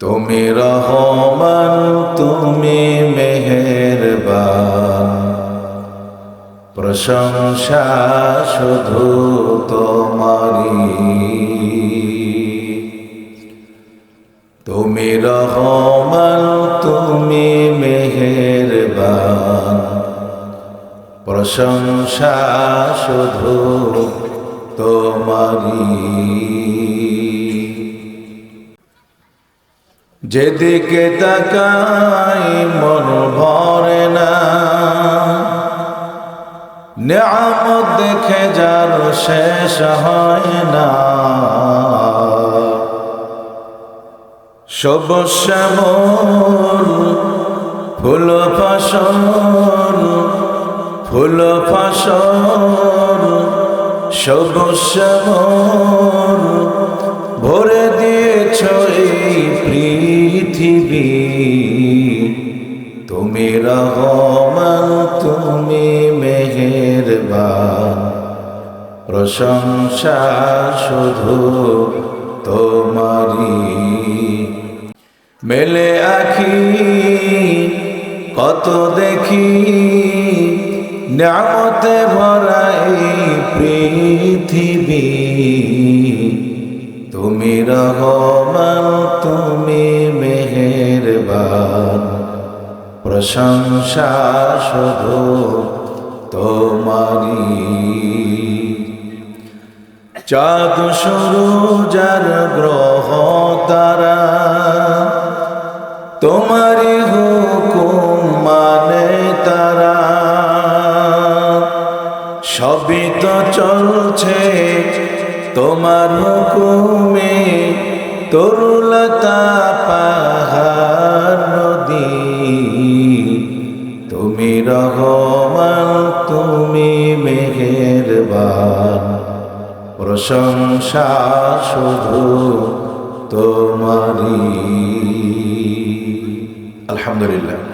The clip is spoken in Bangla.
তুমি রহমান তুমি মেহেরবান। প্রশংসা শুধু তোমারি তুমি রহমান তুমি মেহেরবান। প্রশংসা শুধু তোমারি যেদিকে তাকাই মন ভরে না। নিয়ামত দেখে যার শেষ হয় না। সবুজ শ্যামল, ফুল ফসল ফুল ফসল সবুজ শ্যামল। পৃথিবী তুমি রহমান, তুমি মেহেরবান। প্রশংসা শুধু তোমারি মেলে আখি, কত দেখি নামতে ভরা এই পৃথিবী। তুমি রহমান, তুমি প্রশংসা শুধু তোমারি চাঁদ সরু যার গ্রহ তারা তোমারই হুকুম মানে তারা। সবই তো চলছে তোমার হুকুমে, তরুলতা পাহাড় প্রশংসা শুধু তোমারি আলহামদুলিল্লাহ।